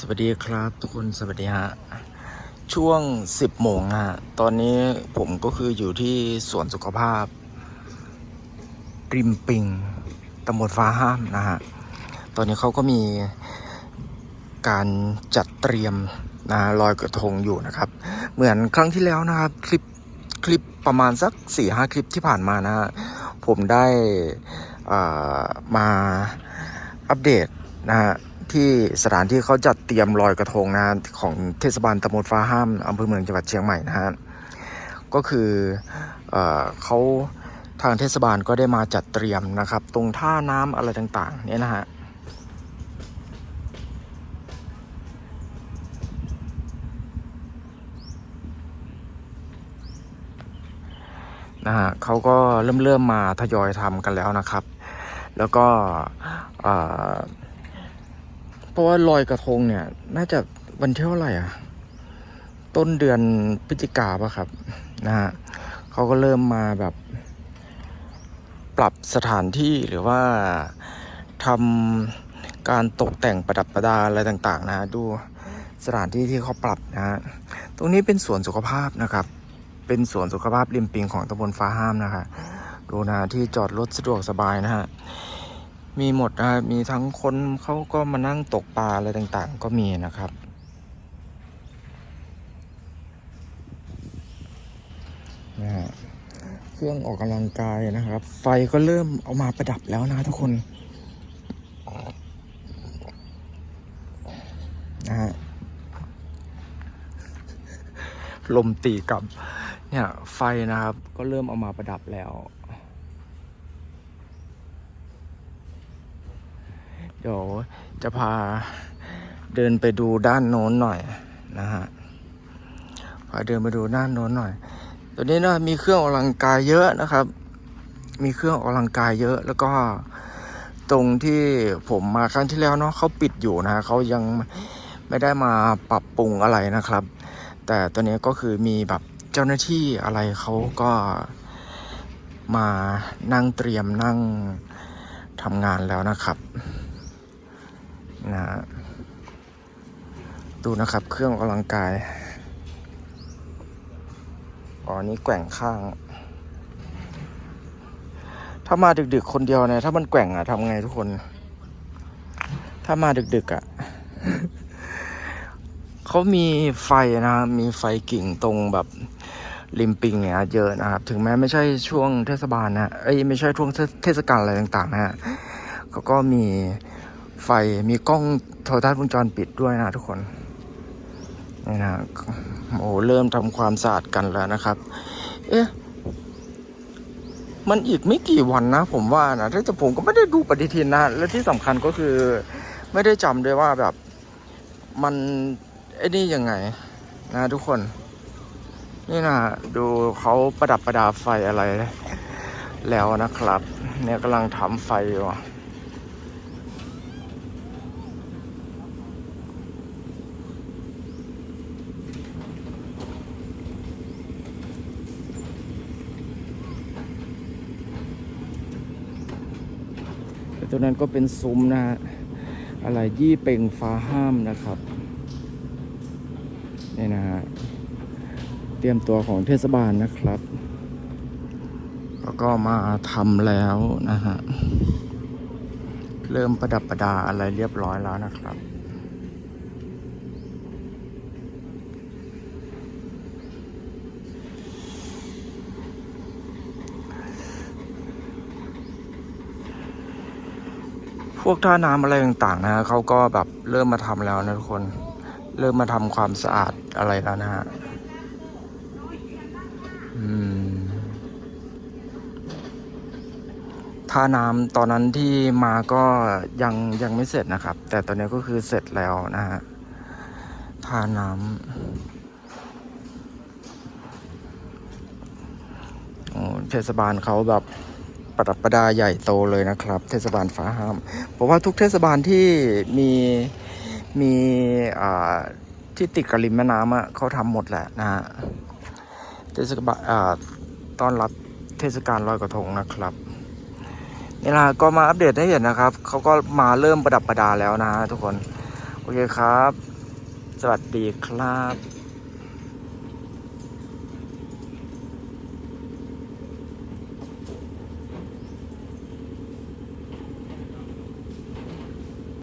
สวัสดีครับทุกคนสวัสดีฮะ ช่วง 10โมงฮะ ตอนนี้ผมก็คืออยู่ที่สวนสุขภาพ ริมปิงตำบลฟ้าห้ามนะฮะ ตอนนี้เขาก็มีการจัดเตรียมนะลอยกระทงอยู่นะครับ เหมือนครั้งที่แล้วนะครับ คลิปคลิปประมาณสัก4ี่ห้าคลิปที่ผ่านมานะฮะ ผมได้อ่ามาอัปเดตนะฮะ ที่สถานที่เขาจัดเตรียมลอยกระทงนะฮะของเทศบาลตำบลฟ้าห้ามอำเภอเมืองจังหวัดเชียงใหม่นะฮะก็คือเอเขาทางเทศบาลก็ได้มาจัดเตรียมนะครับ ตรงท่าน้ำอะไรต่างๆ เนี่ยนะฮะนะฮะเขาก็เริ่มเริ่มมาทยอยทำกันแล้วนะครับ แล้วก็ ราะว่าลอยกระทงเนี่ย น่าจะวันที่เท่าไหร่อะ ต้นเดือนพฤศจิกาปะครับ นะฮะเขาก็เริ่มมาแบบ ปรับสถานที่หรือว่าทำการตกแต่งประดับประดาอะไรต่างๆนะฮะดูสถานที่ที่เขาปรับนะฮะ ตรงนี้เป็นสวนสุขภาพนะครับ เป็นสวนสุขภาพริมปิงของตำบลฟ้าห้ามนะคะ ดูนะที่จอดรถสะดวกสบายนะฮะ มีหมดนะครับมีทั้งคนเขาก็มานั่งตกปลาอะไรต่างๆ ก็มีนะครับ นะฮะเครื่องออกกำลังกายนะครับ ไฟก็เริ่มเอามาประดับแล้วนะทุกคนนะฮะลมตีกับ เนี่ยไฟนะครับ ก็เริ่มเอามาประดับแล้ว เดี๋ยวจะพาเดินไปดูด้านโน้นหน่อยนะฮะพาเดินไปดูด้านโน้นหน่อย ตัวนี้นะมีเครื่องออกกำลังกายเยอะนะครับ มีเครื่องออกกำลังกายเยอะ แล้วก็ตรงที่ผมมาครั้งที่แล้วเนาะเขาปิดอยู่นะเขายังไม่ได้มาปรับปรุงอะไรนะครับ แต่ตัวนี้ก็คือมีแบบเจ้าหน้าที่อะไรเขาก็มานั่งเตรียมนั่งทำงานแล้วนะครับ นะดูนะครับ เครื่องออกกำลังกาย อ๋อ นี่แกว่งข้าง ถ้ามาดึกๆคนเดียวเนี่ย ถ้ามันแกว่งอะทำไงทุกคน ถ้ามาดึกๆอะเขามีไฟนะ มีไฟกิ่งตรงแบบริมปิงเนี่ยเยอะนะครับ ถึงแม้ไม่ใช่ช่วงเทศบาลนะ เอ้ยไม่ใช่ช่วงเทศกาลอะไรต่างๆนะฮะเขาก็มี ไฟมีกล้องโทรทัศน์วงจรปิดด้วยนะทุกคนนี่นะโอ้เริ่มทำความสะอาดกันแล้วนะครับ เอ๊ะมันอีกไม่กี่วันนะผมว่านะแต่ผมก็ไม่ได้ดูปฏิทินนะและที่สำคัญก็คือ ไม่ได้จำด้วยว่าแบบมันไอ้นี่ยังไง นะทุกคน นี่นะดูเขาประดับประดาไฟอะไร แล้วนะครับ เนี่ยกำลังทำไฟอยู่ ตัวนั้นก็เป็นซุ้มนะฮะอะไรยี่เป่งฟ้าห้ามนะครับนี่นะฮะเตรียมตัวของเทศบาลนะครับ แล้วก็มาทำแล้วนะฮะ เริ่มประดับประดาอะไรเรียบร้อยแล้วนะครับ พวกท่าน้ำอะไรต่างๆนะฮะเขาก็แบบเริ่มมาทำแล้วนะทุกคน เริ่มมาทำความสะอาดอะไรแล้วนะฮะท่าน้ำตอนนั้นที่มาก็ยังยังไม่เสร็จนะครับ แต่ตอนนี้ก็คือเสร็จแล้วนะฮะท่าน้ำโอ้เทศบาลเขาแบบ ประดับประดาใหญ่โตเลยนะครับ เทศบาลฟ้าห้ามผมว่าทุกเทศบาลที่มีมีที่ติดกับริมแม่น้ำอะเขาทำหมดแหละนะฮะเทศบาลต้อนรับเทศกาลลอยกระทงนะครับนี่ละก็มาอัปเดตให้เห็นนะครับเขาก็มาเริ่มประดับประดาแล้วนะทุกคน โอเคครับ สวัสดีครับ